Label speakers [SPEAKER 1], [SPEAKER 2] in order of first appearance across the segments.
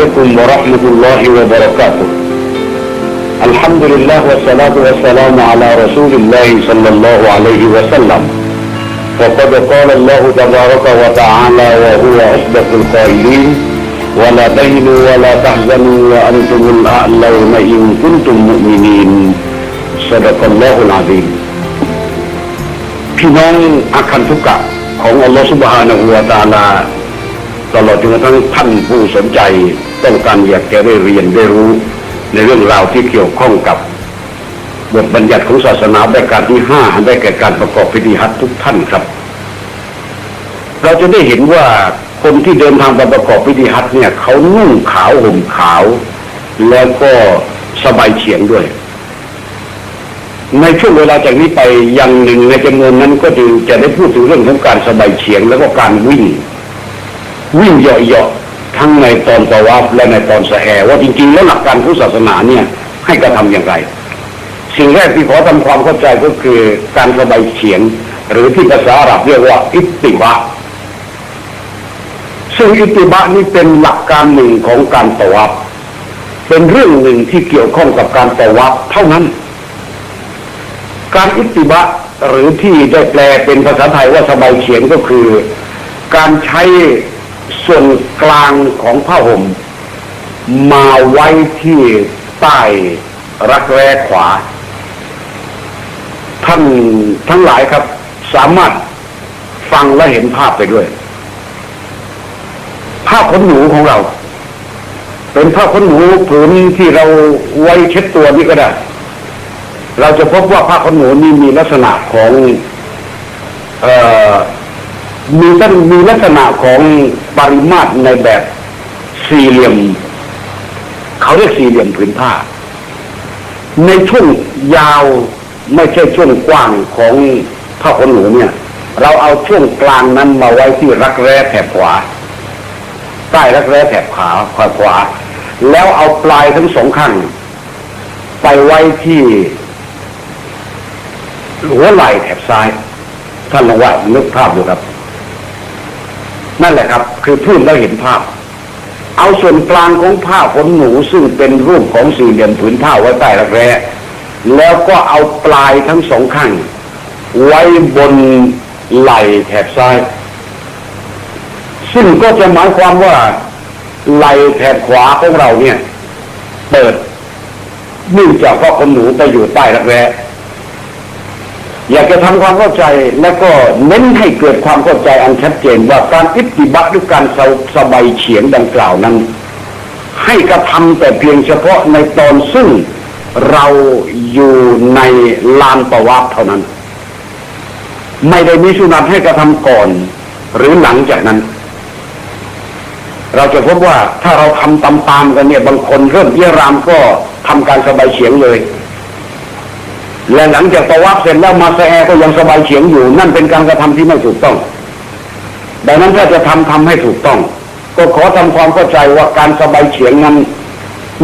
[SPEAKER 1] السلام عليكم ورحمة الله وبركاته الحمد لله والصلاة والسلام على رسول الله صلى الله عليه وسلم وقد قال الله تبارك وتعالى وهو أصدق القائلين ولا تهنوا ولا تحزنوا وأنتم الأعلون إن كنتم مؤمنين صدق الله العظيم พี่น้องอาคันทุกะของอัลลอฮฺสุบฮานะฮูวาตาลา ตลอดจนกระทั่งท่านผู้สนใจ ต้องการอยากจะได้เรียนได้รู้ในเรื่องราวที่เกี่ยวข้องกับบทบัญญัติของศาสนาแบบการที่ห้าอันได้แก่การประกอบพิธีฮัจญ์ทุกท่านครับ เราจะได้เห็นว่าคนที่เดินทางไปประกอบพิธีฮัจญ์เนี่ยเขานุ่งขาวห่มขาว แล้วก็สบายเฉียงด้วย ในช่วงเวลาจากนี้ไปอย่างหนึ่งในจำนวนนั้นก็จะได้พูดถึงเรื่องของการสบายเฉียงแล้วก็การวิ่ง วิ่งเหยาะ ทั้งในตอนตะวัฟและในตอนสะแอว่าจริงๆ แล้วหลักการพุทธศาสนาเนี่ยให้กระทำอย่างไร สิ่งแรกที่ขอทำความเข้าใจก็คือการสบายเฉียง หรือที่ภาษาอาหรับเรียกว่าอิตติบะซึ่งอิตติบะนี่เป็นหลักการหนึ่งของการตะวัฟเป็นเรื่องหนึ่งที่เกี่ยวข้องกับการตะวัฟเท่านั้น การอิตติบะหรือที่ได้แปลเป็นภาษาไทยว่าสบายเฉียงก็คือ การใช้ ส่วนกลางของผ้าห่ม มาไว้ที่ใต้รักแร้ขวา ท่านทั้งหลายครับ สามารถฟังและเห็นภาพไปด้วยผ้าขนหนูของเรา เป็นผ้าขนหนูผืนที่เราไว้เช็ดตัวนี่ก็ได้ เราจะพบว่าผ้าขนหนูนี่มีลักษณะของ เอ่อ มีตั้งมีลักษณะของปริมาตรในแบบสี่เหลี่ยม เขาเรียกสี่เหลี่ยมผืนผ้า ในช่วงยาวไม่ใช่ช่วงกว้างของผ้าขนหนูเนี่ย เราเอาช่วงกลางนั้นมาไว้ที่รักแร้แถบขวา ใต้รักแร้แถบขาขวาขวา แล้วเอาปลายทั้งสองข้างไปไว้ที่หัวไหล่แถบซ้าย ท่านลองว่านึกภาพดูครับ นั่นแหละครับ คือพูดแล้วเห็นภาพ เอาส่วนกลางของผ้าขนหนูซึ่งเป็นรูปของสี่เหลี่ยมผืนผ้าไว้ใต้รักแร้แล้วก็เอาปลายทั้งสองข้าง ไว้บนไหล่แถบซ้าย ซึ่งก็จะหมายความว่าไหล่แถบขวาของเราเนี่ย เปิดเนื่องจากว่าขนหนูไปอยู่ใต้รักแร้ อยากจะทำความเข้าใจและก็เน้นให้เกิดความเข้าใจอันชัดเจนว่าการอิทธิบัตหรือการสสบายเฉียงดังกล่าวนั้น ให้กระทำแต่เพียงเฉพาะในตอนซึ่งเราอยู่ในลานประวัติเท่านั้น ไม่ได้มีสุนัตให้กระทำก่อน หรือหลังจากนั้น เราจะพบว่าถ้าเราทำตามๆกันเนี่ยบางคนเริ่มเยี่ยรามก็ทำการสบายเฉียงเลย และหลังจากตะวับเสร็จแล้วมาแซแอก็ยังสบายเฉียงอยู่ นั่นเป็นการกระทำที่ไม่ถูกต้อง ดังนั้นถ้าจะทำทำให้ถูกต้อง ก็ขอทำความเข้าใจว่าการสบายเฉียงนั้น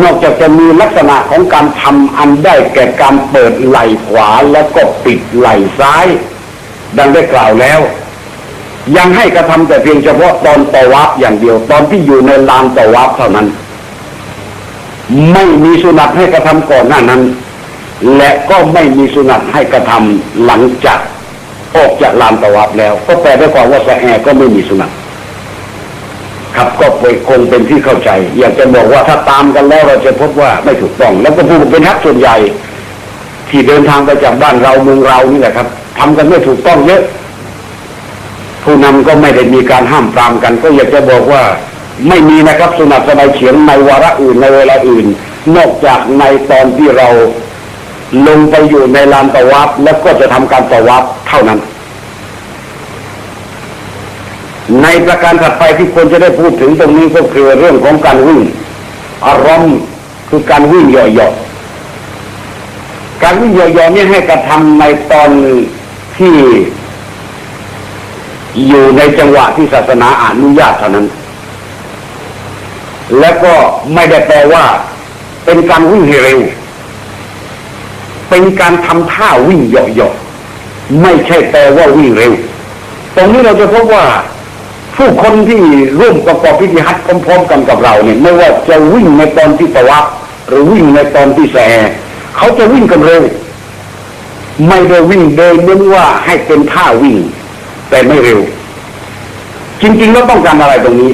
[SPEAKER 1] นอกจากจะมีลักษณะของการทำอันได้แก่การเปิดไหล่ขวาแล้วก็ปิดไหล่ซ้าย ดังได้กล่าวแล้ว ยังให้กระทำแต่เพียงเฉพาะตอนตะวับอย่างเดียว ตอนที่อยู่ในลานตะวับเท่านั้น ไม่มีสุนัตให้กระทำก่อนหน้านั้น และก็ไม่มีสุนัตให้กระทำหลังจากออกจากลานตะวับแล้ว ก็แปลได้ความว่าสะแอก็ไม่มีสุนัตครับก็ไปคงเป็นที่เข้าใจ อยากจะบอกว่าถ้าตามกันแล้วเราจะพบว่าไม่ถูกต้อง แล้วก็ผู้เป็นทักส่วนใหญ่ ที่เดินทางไปจากบ้านเราเมืองเรานี่แหละครับทำกันไม่ถูกต้องเยอะผู้นำก็ไม่ได้มีการห้ามปรามกัน ก็อยากจะบอกว่าไม่มีนะครับสุนัตสบายเฉียงในวาระอื่นในเวลาอื่น นอกจากในตอนที่เรา ลงไปอยู่ในลานตะวับแล้วก็จะทำการตะวับเท่านั้น ในประการถัดไปที่ควรจะได้พูดถึงตรงนี้ก็คือเรื่องของการวิ่ง อารมณ์คือการวิ่งหยาะๆการวิ่งหยาะๆนี่ให้กระทำในตอนที่อยู่ในจังหวะที่ศาสนาอนุญาตเท่านั้น และก็ไม่ได้แปลว่า เป็นการวิ่งเร็ว เป็นการทำท่าวิ่งเหยาะๆไม่ใช่แปลว่าวิ่งเร็ว ตรงนี้เราจะพบว่าผู้คนที่ร่วมประกอบพิธีฮัจญ์พร้อมๆกันกับเราเนี่ยไม่ว่าจะวิ่งในตอนที่ตะวับหรือวิ่งในตอนที่แสเขาจะวิ่งกันเร็วไม่ได้วิ่งโดยเน้นว่าให้เป็นท่าวิ่ง แต่ไม่เร็ว จริงๆแล้วต้องการอะไรตรงนี้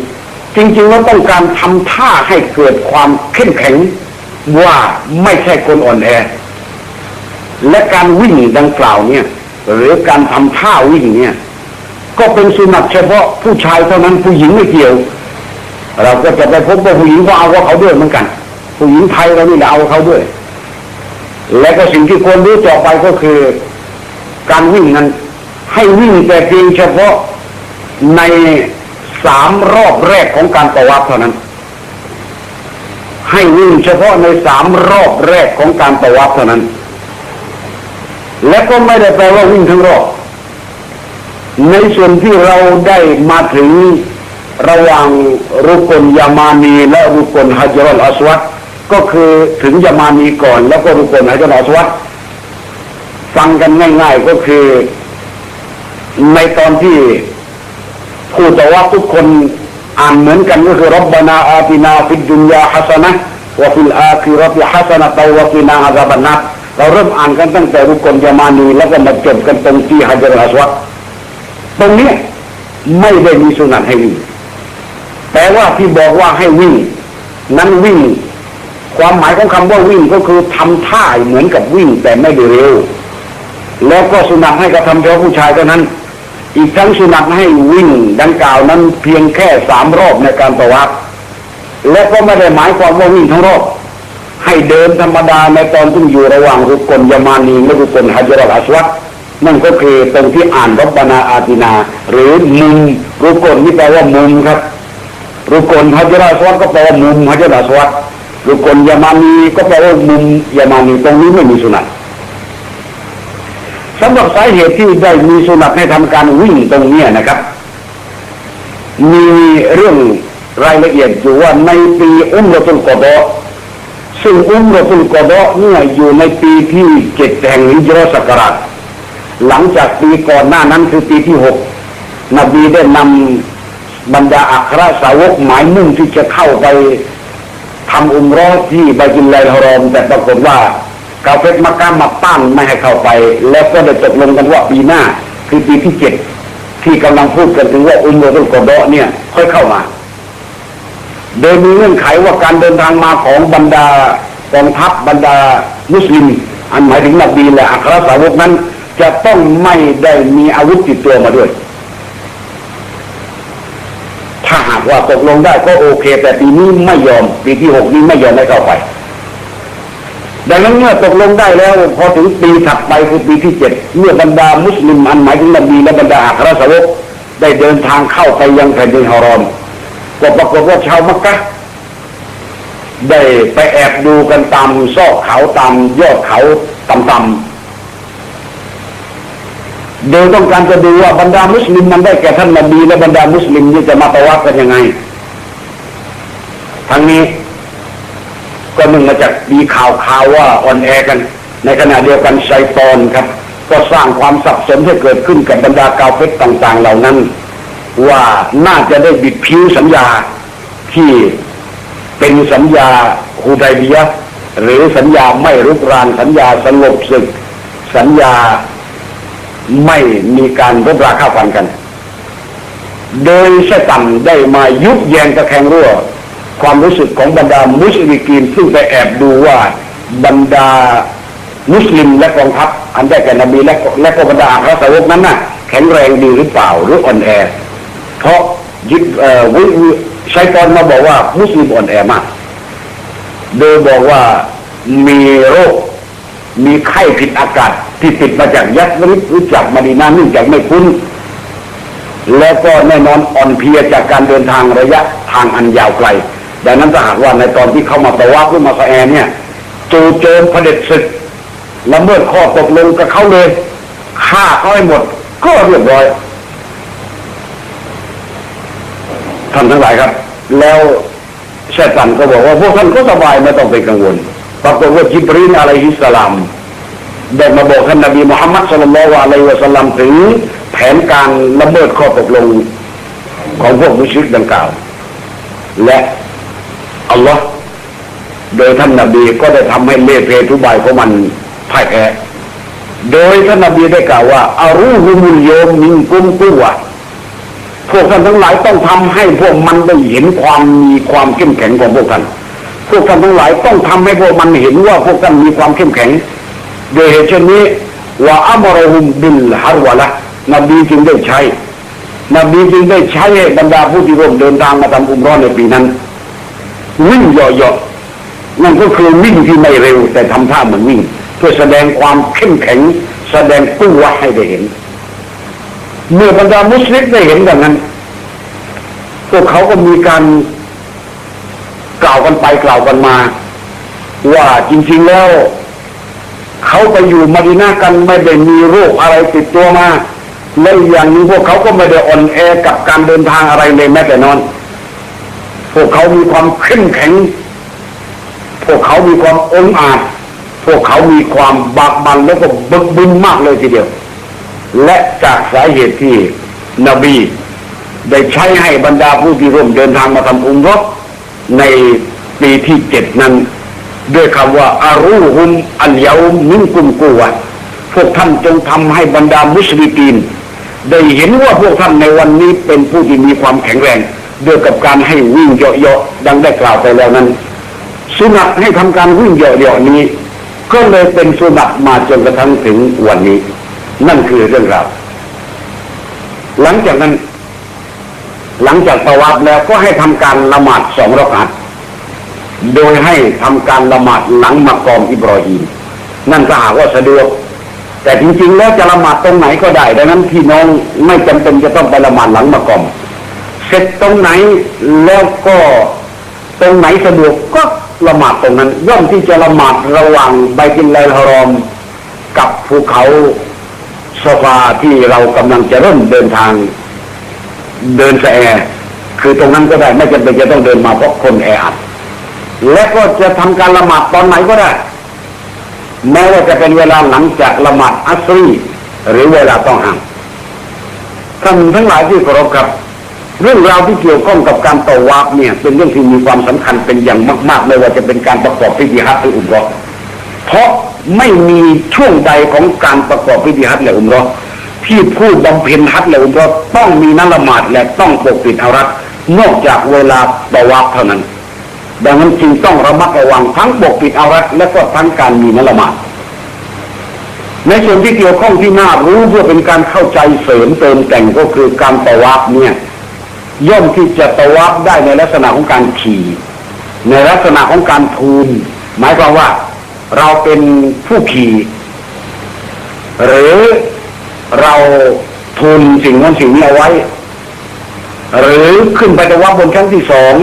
[SPEAKER 1] จริงๆแล้วต้องการทำท่าให้เกิดความเข้มแข็งว่าไม่ใช่คนอ่อนแอ และการวิ่งดังกล่าวเนี่ย หรือการทำท่าวิ่งเนี่ย ก็เป็นสุนัตเฉพาะผู้ชายเท่านั้นผู้หญิงไม่เกี่ยว เราก็จะไปพบว่าผู้หญิงก็เอาว่าเขาด้วยเหมือนกัน ผู้หญิงไทยเรานี่แหละเอาเขาด้วย และก็สิ่งที่ควรรู้ต่อไปก็คือ การวิ่งนั้น ให้วิ่งแต่เพียงเฉพาะในสามรอบแรกของการประวัติเท่านั้น ให้วิ่งเฉพาะในสามรอบแรกของการประวัติเท่านั้น และก็ไม่ได้แปลว่าวิ่งทั้งรอบในส่วนที่เราได้มาถึงระหว่างรุกลยามานีและรุกลฮัจรัลอัสวัดก็คือถึงยามานีก่อน แล้วก็รุกลฮัจรัลอัสวัดฟังกันง่าย ๆก็คือ ในตอนที่ผู้ตะวัทุกคนอ่านเหมือนกันก็คือรับบานาอาตินาฟิดดุนยาฮัสนะวะฟิลอาคิรติฮัสนะตวะกินาอาซาบันนัต เราเริ่มอ่านกันตั้งแต่รุกลยามานีแล้วก็มาจบกันตรงที่ฮัจรัสวัดตรงนี้ไม่ได้มีสุนัตให้วิ่งแต่ว่าที่บอกว่าให้วิ่ง นั้นวิ่ง ความหมายของคำว่าวิ่งก็คือทำท่าเหมือนกับวิ่งแต่ไม่ได้เร็ว แล้วก็สุนัตให้กระทำเฉพาะผู้ชายเท่านั้น อีกทั้งสุนัตให้วิ่ง ดังกล่าวนั้นเพียงแค่สามรอบในการประวัติและก็ไม่ได้หมายความว่าวิ่งทั้งรอบ ให้เดินธรรมดาในตอนที่อยู่ระหว่างรุกลยามานีและรุกลฮัจรัลอัสวัดนั่นก็คือตรงที่อ่านรับบนาอาตินา หรือมุมรุกลนี่แปลว่ามุมครับ รุกลฮัจราสวัดก็แปลว่ามุมฮัจราสวัดรุกลยามานีก็แปลว่ามุมยามานีตรงนี้ไม่มีสุนัตสำหรับสาเหตุที่ได้มีสุนัตให้ทำการวิ่งตรงเนี้ยนะครับ มีเรื่องรายละเอียดอยู่ว่าในปีอุมรตุลกอดอ ซึ่งอุมรตุลกอดเนี่ยอยู่ในปีที่เจ็ดแห่งฮิจรัสกราชหลังจากปีก่อนหน้านั้นคือปีที่หกนบีได้นำบรรดาอัครสาวกหมายมุ่งที่จะเข้าไปทำอุมรอที่ไบจินไลฮารอม แต่ปรากฏว่ากาเฟตมักกะมาต้านไม่ให้เข้าไป แล้วก็ได้ตกลงกันว่าปีหน้า คือปีที่เจ็ดที่กำลังพูดกันถึงว่าอุมเรตุลกอดเนี่ยค่อยเข้ามา โดยมีเงื่อนไขว่าการเดินทางมาของบรรดากองทัพบรรดามุสลิม อันหมายถึงนบีและอัครสาวกนั้น จะต้องไม่ได้มีอาวุธติดตัวมาด้วย ถ้าหากว่าตกลงได้ก็โอเค แต่ปีนี้ไม่ยอม ปีที่หกนี้ไม่ยอมให้เข้าไป ดังนั้นเมื่อตกลงได้แล้ว พอถึงปีถัดไปคือปีที่เจ็ดเมื่อบรรดามุสลิมอันหมายถึงนบีและบรรดาอัครสาวกได้เดินทางเข้าไปยังแผ่นดินฮารอม ก็ปรากฏว่าชาวมักกะได้ไปแอบดูกันตามซอกเขาตามยอดเขาต่ำๆโดยต้องการจะดูว่าบรรดามุสลิมมันได้แก่ท่านนบีและบรรดามุสลิมนี่จะมาประวัติกันยังไงทั้งนี้ก็มึงมาจากมีข่าวข่าวว่าอ่อนแอกัน ในขณะเดียวกันไซตอนครับ ก็สร้างความสับสนให้เกิดขึ้นกับบรรดากาวเพชรต่าง ๆ เหล่านั้น ว่าน่าจะได้บิดผิวสัญญาที่เป็นสัญญาฮูไดบียหรือสัญญาไม่รุกรานสัญญาสงบศึก สัญญาไม่มีการรบราฆ่าฟันกัน โดยชตันได้มายุบแยงตะแคงรั่ว ความรู้สึกของบรรดามุสลิกีนซึ่งไปแอบดูว่าบรรดามุสลิมและกองทัพอันได้แก่นบีและและกบรรดาอัครสาวกนั้นน่ะแข็งแรงดีหรือเปล่าหรืออ่อนแอ เพราะยึดเอ่อวิวิชัยตอนมาบอกว่ามุสลิมอ่อนแอมาก โดยบอกว่ามีโรค มีไข้ผิดอากาศ ที่ติดมาจากยักษ์ริบหรือจากมาดีนาเนื่องจากไม่คุ้น แล้วก็แน่นอนอ่อนเพลียจากการเดินทางระยะทางอันยาวไกล ดังนั้นถ้าหากว่าในตอนที่เข้ามาตะวักหรือมาสแอเนี่ยจู่โจมเผด็จศึกละเมิดข้อตกลงกับเขาเลยฆ่าเขาให้หมด ก็เรียบร้อย ท่านทั้งหลายครับ แล้วแชตันก็บอกว่าพวกท่านก็สบายไม่ต้องไปกังวลปรากฏว่าจิบรีนอะลัยฮิสลามได้มาบอกท่านนบีมุฮัมมัดสุลลัลลอฮุอะลัยวะสัลลัมถึงแผนการละเมิดข้อตกลงของพวกมุชริกดังกล่าว และอัลลอฮ์โดยท่านนบีก็ได้ทำให้เล่ห์เพทุบายของมันพ่ายแพ้โดยท่านนบีได้กล่าวว่าอารูฮุมุลโยมมินกุมกุวะ พวกท่านทั้งหลายต้องทำให้พวกมันได้เห็นความมีความเข้มแข็งของพวกท่าน พวกท่านทั้งหลายต้องทำให้พวกมันเห็นว่าพวกท่านมีความเข้มแข็ง โดยเหตุเช่นนี้ว่าอัมรหุมบิลฮารวะละนบีจึงได้ใช้นบีจึงได้ใช้บรรดาผู้ที่ร่วมเดินทางมาทำอุมร้อนในปีนั้นวิ่งเหยาะๆนั่นก็คือวิ่งที่ไม่เร็วแต่ทำท่าเหมือนวิ่ง เพื่อแสดงความเข้มแข็ง แสดงกู้วให้ได้เห็น เมื่อบรรดามุสลิมได้เห็นดังนั้น พวกเขาก็มีการกล่าวกันไปกล่าวกันมา ว่าจริงๆแล้วเขาไปอยู่มาดีนากันไม่ได้มีโรคอะไรติดตัวมาและอย่างนึงพวกเขาก็ไม่ได้อ่อนแอกับการเดินทางอะไรเลยแม้แต่นอน พวกเขามีความเข้มแข็ง พวกเขามีความองอาจ พวกเขามีความบากบันแล้วก็บึกบึนมากเลยทีเดียว และจากสาเหตุที่นบีได้ใช้ให้บรรดาผู้ที่ร่วมเดินทางมาทำอุมรบในปีที่เจ็ดนั้น ด้วยคำว่าอารูฮุมอัลเยามินกุมกูวะพวกท่านจงทำให้บรรดามุสลิมีนได้เห็นว่าพวกท่านในวันนี้เป็นผู้ที่มีความแข็งแรงด้วยกับการให้วิ่งเหาะๆดังได้กล่าวไปแล้วนั้น สุนัตให้ทำการวิ่งเหาะๆนี้ ก็เลยเป็นสุนัตมาจนกระทั่งถึงวันนี้ นั่นคือเรื่องราวหลังจากนั้น หลังจากประวัติแล้วก็ให้ทำการละหมาดสองรอกาตโดยให้ทำการละหมาดหลังมากอมอิบรอฮีมนั่นก็หากว่าสะดวก แต่จริงๆ แล้วจะละหมาดตรงไหนก็ได้ ดังนั้นพี่น้องไม่จำเป็นจะต้องไปละหมาดหลังมากอมเสร็จตรงไหนแล้วก็ตรงไหนสะดวกก็ละหมาดตรงนั้น ย่อมที่จะละหมาดระหว่างไบตินไลฮารอม กับภูเขา โซฟาที่เรากำลังจะเริ่มเดินทาง เดินสะแอคือตรงนั้นก็ได้ไม่จำเป็นจะต้องเดินมาเพราะคนแออัดและก็จะทำการละหมาดตอนไหนก็ได้ แม้ว่าจะเป็นเวลาหลังจากละหมาดอัสรีหรือเวลาต้องห้ามท่านทั้งหลายที่เคารพครับ เรื่องราวที่เกี่ยวข้องกับการต่อวาบเนี่ย เป็นเรื่องที่มีความสำคัญเป็นอย่างมาก ๆ ไม่ว่าจะเป็นการประกอบพิธีฮัจญ์หรืออุมเราะห์ เพราะไม่มีช่วงใดของการประกอบพิธีฮัจญ์และอุมราะห์ที่ผู้บำเพ็ญฮัจญ์และอุมราะห์ต้องมีนัละหมาดและต้องปกปิดอารัตนอกจากเวลาต่อวาบเท่านั้น ดังนั้นจึงต้องระมัดระวังทั้งปกปิดอารัตและก็ทั้งการมีนัละหมาดในส่วนที่เกี่ยวข้องที่น่ารู้เพื่อเป็นการเข้าใจเสริมเติมแต่งก็คือการตะวับเนี่ยย่อมที่จะตะวับได้ในลักษณะของการขี่ ในลักษณะของการทูล หมายความว่า เราเป็นผู้ขี่หรือเราทูลสิ่งนั้นสิ่งนี้เอาไว้ หรือขึ้นไปตะวับบนชั้นที่สอง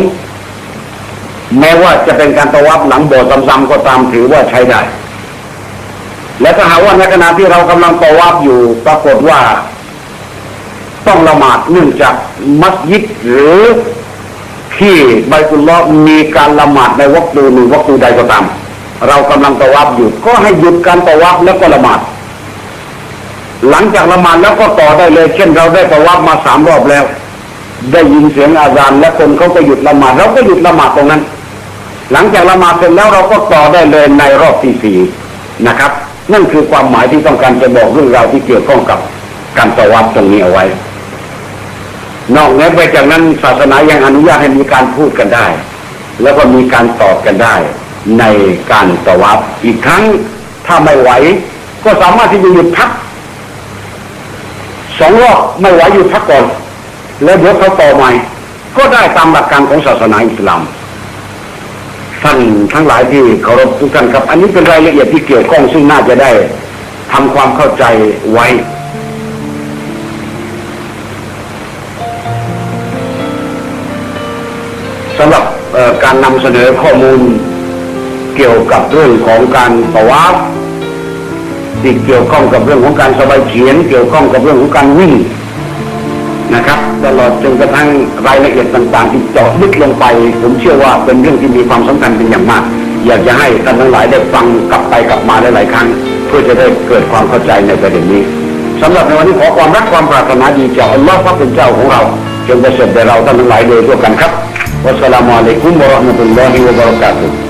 [SPEAKER 1] แม้ว่าจะเป็นการตะวับหลังโบสถ์ซ้ำๆก็ตามถือว่าใช้ได้ และถ้าหากว่าในขณะที่เรากำลังตะวับอยู่ปรากฏว่า ต้องละหมาดเนื่องจากมัสยิดหรือที่ไบตุลลอมีการละหมาดในวัคตูหนึ่งวัคตูใดก็ตาม เรากำลังตะวับอยู่ ก็ให้หยุดการตะวับแล้วก็ละหมาด หลังจากละหมาดแล้วก็ต่อได้เลย เช่นเราได้ตะวับมาสามรอบแล้ว ได้ยินเสียงอาจารย์และคนเขาก็หยุดละหมาดเราก็หยุดละหมาดตรงนั้น หลังจากละหมาดเสร็จแล้วเราก็ต่อได้เลยในรอบที่สี่นะครับ นั่นคือความหมายที่ต้องการจะบอกเรื่องราวที่เกี่ยวข้องกับการตะวับตรงนี้เอาไว้ นอกเหนือไปจากนั้นศาสนายังอนุญาตให้มีการพูดกันได้ แล้วก็มีการตอบกันได้ ในการตะวับอีกครั้งถ้าไม่ไหว ก็สามารถที่จะหยุดพักสองรอบไม่ไหวหยุดพักก่อน แล้วเดี๋ยวเขาต่อใหม่ ก็ได้ตามหลักการของศาสนาอิสลามท่านทั้งหลายที่เคารพทุกท่านครับ อันนี้เป็นรายละเอียดที่เกี่ยวข้องซึ่งน่าจะได้ทำความเข้าใจไว้สำหรับการนำเสนอข้อมูล เกี่ยวกับเรื่องของการตะวาฟที่เกี่ยวข้องกับเรื่องของการสบายเขียน เกี่ยวข้องกับเรื่องของการวิ่งนะครับตลอดจนกระทั่งรายละเอียดต่างๆ ที่เจาะลึกลงไป ผมเชื่อว่าเป็นเรื่องที่มีความสำคัญเป็นอย่างมาก อยากจะให้ท่านทั้งหลายได้ฟังกลับไปกลับมาหลายๆครั้ง เพื่อจะได้เกิดความเข้าใจในประเด็นนี้สำหรับในวันนี้ขอความรักความปรารถนาดีจากอัลลอฮ์พระเป็นเจ้าของเราจงประสบแด่เราท่านทั้งหลายโดยทั่วกันครับวัสสลามุอะลัยกุมวะเราะห์มะตุลลอฮิวะบะเราะกาตุฮ์